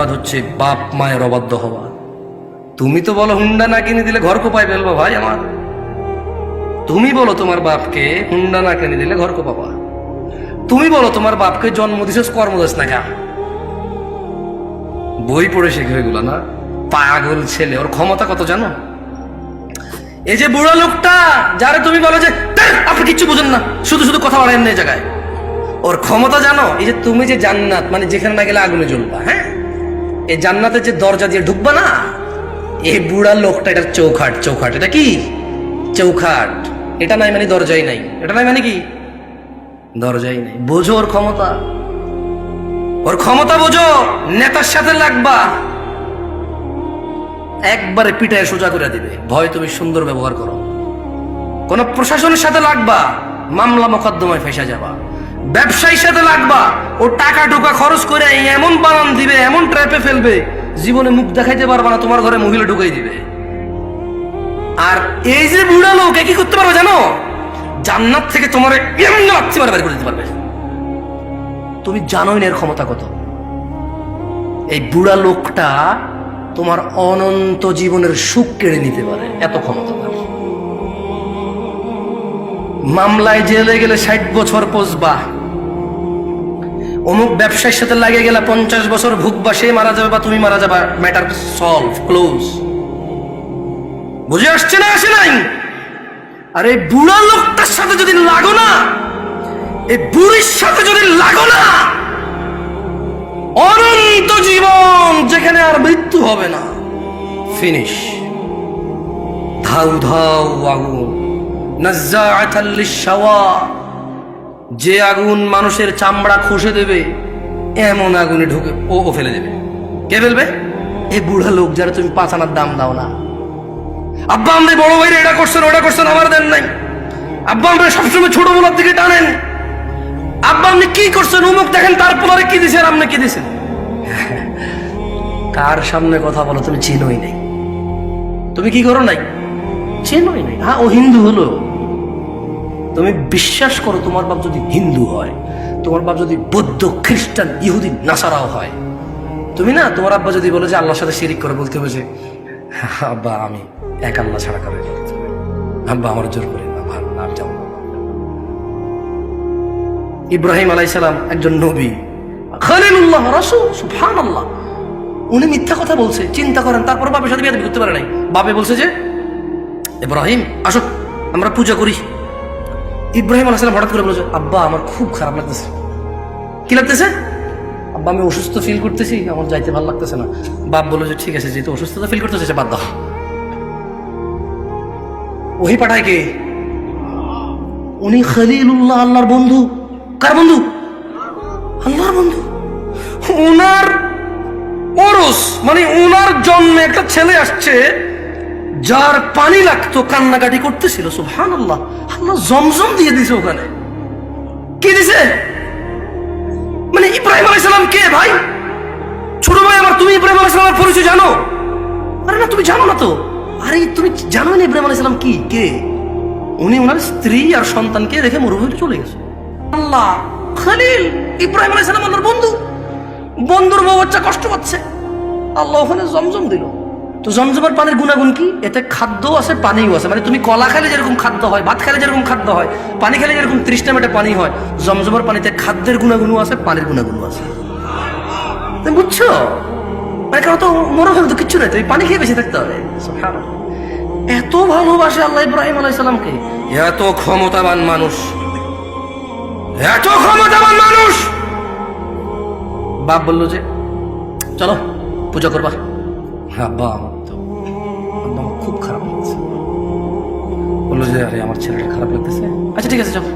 অপরাধ হচ্ছে বাপ মায়ের অবাধ্য হওয়া। তুমি তো বলো হুন্ডা না কিনে দিলে ঘর কোপায় ফেলব ভাই আমার। তুমি বলো তোমার বাপকে হুন্ডা না কিনে দিলে ঘর কোপাবা। তুমি বলো তোমার বাপকে জন্ম দিছিস, কর্ম দিস না কেন? বই পড়ে শেখে এগুলো না? পাগল ছেলে, ওর ক্ষমতা কত জানো? এই যে বুড়ো লোকটা, যারা তুমি বলো যে আপনি কিচ্ছু বুঝেন না, শুধু শুধু কথা বলেন না এই জায়গায়। ওর ক্ষমতা জানো? এই যে তুমি যে জান্নাত মানে যেখানে না গেলে আগুনে জ্বলবা হ্যাঁ? এই জান্নাতের যে দরজা দিয়ে ঢুকবা না এই বুড়া লোকটা এটা চৌখাট চৌখাট। এটা কি? চৌখাট। এটা নাই মানে দরজাই নাই। এটা নাই মানে কি? দরজাই নাই। বোঝো ওর ক্ষমতা। ওর ক্ষমতা বোঝো, নেতার সাথে লাগবা। একবারে পিটায় সোজা করে দিবে। ভয় তুমি সুন্দর ব্যবহার করো। কোন প্রশাসনের সাথে লাগবা, মামলা মোকদ্দমায় ফেসে যাবা। ব্যবসায়ীর সাথে লাগবা। ও টাকা টোকা খরচ করে এমন বানান দিবে, এমন ট্র্যাপে ফেলবে, জীবনে মুখ দেখাইতে পারবা না, তোমার ঘরে মহিলা ঢুকাই দিবে। আর এই যে বুড়া লোক, এ কি করতে পারবে জানো? জান্নাত থেকে তোমার এমন মারা বের করে দিতে পারবে। তুমি জানোই না এর ক্ষমতা কত। এই বুড়া লোকটা তোমার অনন্ত জীবনের সুখ কেড়ে নিতে পারে, এত ক্ষমতা। মামলায় জেলে গেলে ষাট বছর পচবা অমুক ব্যবসায়ীর সাথে লাগে গেলে পঞ্চাশ বছর ভুগবা, সে মারা যাবে বা তুমি মারা যাবা ম্যাটার সলভ ক্লোজ বুঝে আসছে না, আসে নাই? আর বুড়া লোকটার সাথে যদি লাগো না, এই বুড়ির সাথে যদি লাগো না, অনন্ত জীবন যেখানে আর মৃত্যু হবে না। ফিনিশ ধাউ ধাউ, আগুন। যে আগুন মানুষের চামড়া খসে দেবে, এমন আগুনে ঢুকে ও ও ফেলে দেবে। কে ফেলবে? এই বুড়া লোক যারা তুমি পাঁচ আনার দাম দাও না। আব্বা আমাদের বড় ভাইরা এটা করছেন, ওটা করছেন, আমার দেন নাই। আব্বা, আমরা সবসময় ছোট বলার দিকে টানেন। আব্বা, আপনি কি করছেন? অমুক দেখেন তারপরে কি দিছেন আপনি কি দিছেন? কার সামনে কথা বলো, তুমি চিনোই নাই। তুমি কি করো নাই? চেনোই নাই। হ্যাঁ ও হিন্দু হলো। তুমি বিশ্বাস করো তোমার বাপ যদি হিন্দু হয়, তোমার বাপ যদি বৌদ্ধ, খ্রিস্টান, ইহুদি, নাসারাও হয়, তুমি না, তোমার আব্বা যদি বলে যে আল্লাহর সাথে শিরিক করে বলতে হবে যে, আব্বা, আমি এক আল্লাহ ছাড়া কারও। আব্বা, আমার জোর করি না, ভালো আমি যাব ইব্রাহিম আলাইসালাম একজন নবী, খালিলুল্লাহ রাসূল, সুবহানাল্লাহ। উনি মিথ্যা কথা বলছে, চিন্তা করেন, তারপর বাপের সাথে বিয়ে করতে পারে নাই। বাপে বলছে যে, ইব্রাহিম, আসো, আমরা পূজা করি। ইব্রাহিম আলাইসালাম হঠাৎ করে বলেছে আব্বা আমার খুব খারাপ লাগতেছে। কি লাগতেছে? আব্বা আমি অসুস্থ ফিল করতেছি আমার যাইতে ভালো লাগতেছে না। বাপ বলল যে ঠিক আছে যেহেতু অসুস্থতা ফিল করতেছে বাদ দাও। ওহি পাঠায় কে? উনি খলিলুল্লাহ আল্লাহর বন্ধু। কার বন্ধু? আল্লাহর বন্ধু। ওনার ওরস মানে ওনার জন্মে একটা ছেলে আসছে যার পানি লাগতো, কান্নাকাটি করতেছিল সুহান আল্লাহ আল্লাহ জমজম দিয়ে দিছে ওখানে। কি দিছে? মানে ইব্রাহিম আলাইসালাম কে ভাই? ছোট ভাই আমার, তুমি ইব্রাহিম আলাইসালামের পরিচয় জানো? আরে না, তুমি জানো না তো। আরে, তুমি জানো না ইব্রাহিম আলাইসালাম কি? কে? উনি ওনার স্ত্রী আর সন্তানকে রেখে মরুভূমিতে চলে গেছে। আল্লাহ, খালিল! ইব্রাহিম আলাইসালাম আল্লাহর বন্ধু। বন্ধুর বউ বাচ্চা কষ্ট পাচ্ছে। আল্লাহ ওখানে জমজম দিল। তো জমজমের পানির গুণাগুণ কি? এতে খাদ্যও আছে পানিও আছে। মানে তুমি কলা খেলে যেরকম খাদ্য হয় ভাত খেলে যেরকম খাদ্য হয় পানি খেলে যেরকম তৃষ্ণা মেটে পানি হয় জমজমের পানিতে খাদ্যের গুণাগুণও আছে পানির গুণাগুণও আছে। তুমি বুঝছ? মানে কারণ তো মরুভূমি তো কিচ্ছু নাই তুমি পানি খেয়ে বেঁচে থাকতে হবে। এত ভালোবাসে আল্লাহ ইব্রাহিম আলাইসালামকে এত ক্ষমতাবান মানুষ। এত ক্ষমতাবান মানুষ! বাপ বলল যে চলো পূজা করবা। হ্যাঁ আমার বলল যে আরে আমার ছেলেটা খারাপ লাগতেছে। আচ্ছা ঠিক আছে চলো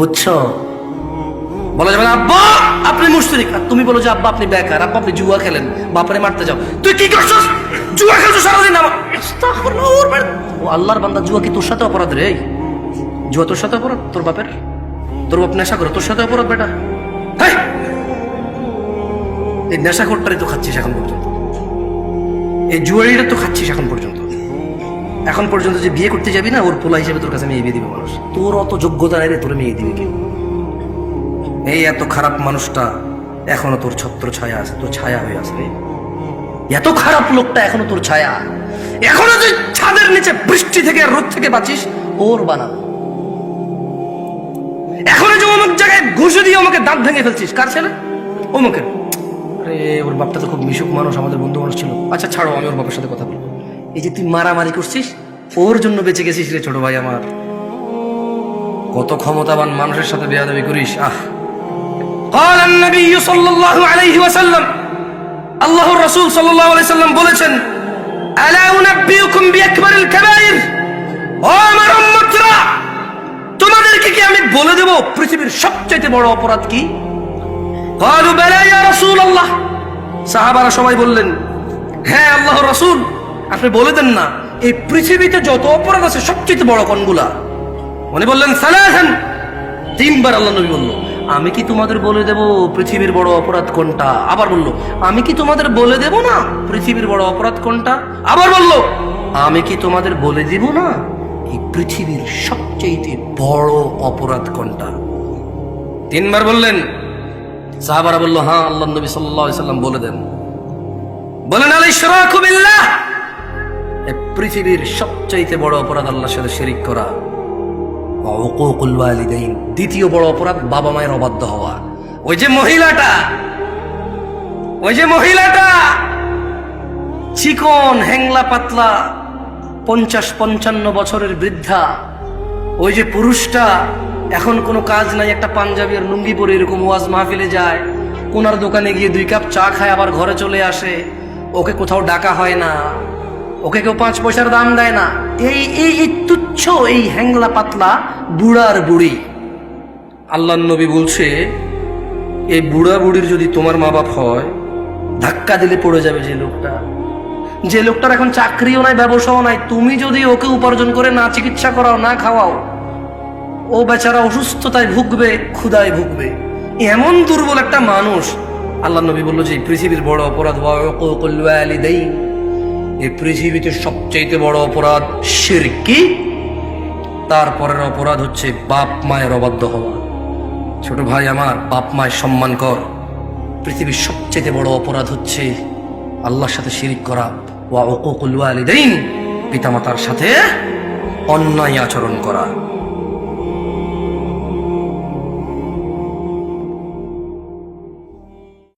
বুঝছ? বলা যাবে না আব্বা আপনি মুশরিক আর তুমি বলো যে আব্বা আপনি বেকার আব্বা আপনি জুয়া খেলেন বাপারে মারতে যাও। তুই কি করছস? জুয়া খেলছো সারাদিন? ও আল্লাহর বান্দা জুয়া কি তোর সাথে অপরাধ রে? জুয়া তোর সাথে অপরাধ? তোর বাপের? তোর বাপ নেশা করে তোর সাথে অপরাধ বেটা! এই নেশা করটারই তো খাচ্ছিস এখন পর্যন্ত। এই জুয়ারিটা তো খাচ্ছিস এখন পর্যন্ত। এখন পর্যন্ত যে বিয়ে করতে যাবি না, ওর পোলা হিসেবে তোর কাছে মেয়ে বিয়ে দিবে মানুষ। তোর অত যোগ্যতা রে, তোর মেয়ে দিবে কেউ এই এত খারাপ মানুষটা এখনও তোর ছত্র ছায়া আছে, তোর ছায়া হয়ে আছে। এত খারাপ লোকটা এখনও তোর ছায়া। এখনও তুই ছাদের নিচে বৃষ্টি থেকে রোদ থেকে বাঁচিস, ওর বানা এখনও যে অমুক জায়গায় ঘুষে দিয়ে আমাকে দাঁত ভেঙে ফেলছিস, কার ছেলে? অমুকের। আরে, ওর বাপটা তো খুব মিশুক মানুষ, আমাদের বন্ধু মানুষ ছিল। আচ্ছা ছাড়ো, আমি ওর বাবার সাথে কথা বলব এই যে তুই মারামারি করছিস ওর জন্য বেঁচে গেছিস রে ছোট ভাই আমার কত ক্ষমতাবান মানুষের সাথে বেয়াদবি করিস আহ قال النبي صلى الله عليه وسلم আল্লাহ রসুল সাল্লাহ সাল্লাম বলেছেন আলা উনাব্বিউকুম বিআকবারিল কাবাইর ও আমার উম্মতরা তোমাদেরকে কি আমি বলে দেব পৃথিবীর সবচেয়ে বড় অপরাধ কি قالوا بلى يا رسول الله সাহাবারা সবাই বললেন হ্যাঁ আল্লাহ রসুল আপনি বলে দেন না, এই পৃথিবীতে যত অপরাধ আছে, সবচেয়ে বড় কোনগুলা? উনি বললেন সালাহান তিনবার আল্লাহ নবী বলল, আমি কি তোমাদের বলে দেব পৃথিবীর বড় অপরাধ কোনটা? আবার বলল, আমি কি তোমাদের বলে দেব না পৃথিবীর বড় অপরাধ কোনটা? আবার বলল, আমি কি তোমাদের বলে দিব না এই পৃথিবীর সবচেয়ে বড় অপরাধ কোনটা? তিনবার বললেন। সাহাবারা বলল হ্যাঁ আল্লাহ নবী সাল্লাম বলে দেন। বলেন আল ইশরাকু বিল্লাহ। এই পৃথিবীর সবচাইতে বড় অপরাধ আল্লাহর সাথে শিরিক করা। দ্বিতীয় বড় অপরাধ বাবা মায়ের অবাধ্য হওয়া। ওই যে মহিলাটা! ওই যে মহিলাটা! চিকন হ্যাংলা পাতলা, পঞ্চাশ পঞ্চান্ন বছরের বৃদ্ধা। ওই যে পুরুষটা, এখন কোনো কাজ নাই, একটা পাঞ্জাবি আর লুঙ্গি পরে এরকম ওয়াজ মাহফিলে যায়। কোনার দোকানে গিয়ে দুই কাপ চা খায়, আবার ঘরে চলে আসে। ওকে কোথাও ডাকা হয় না। ওকে কেউ পাঁচ পয়সার দাম দেয় না। এই এই এই তুচ্ছ এই হ্যাংলা পাতলা বুড়ার বুড়ি। আল্লাহ নবী বলছে এই বুড়া বুড়ির যদি তোমার মা বাপ হয়, ধাক্কা দিলে পড়ে যাবে যে লোকটা। যে লোকটার এখন চাকরিও নাই, ব্যবসাও নাই, তুমি যদি ওকে উপার্জন করে না চিকিৎসা করাও, না খাওয়াও, ও বেচারা অসুস্থতায় ভুগবে ক্ষুদায় ভুগবে। এমন দুর্বল একটা মানুষ। আল্লাহ নবী বলল যে পৃথিবীর বড় অপরাধ এই পৃথিবীতে সবচেয়ে বড় অপরাধ সিরকি তারপরের অপরাধ হচ্ছে বাপ মায়ের অবাধ্য হওয়া। ছোট ভাই আমার, বাপ মায়ের সম্মান কর। পৃথিবীর সবচেয়ে বড় অপরাধ হচ্ছে আল্লাহর সাথে শিরিক করা। ওয়া ওকুল ওয়ালিদাইন, পিতামাতার সাথে অন্যায় আচরণ করা।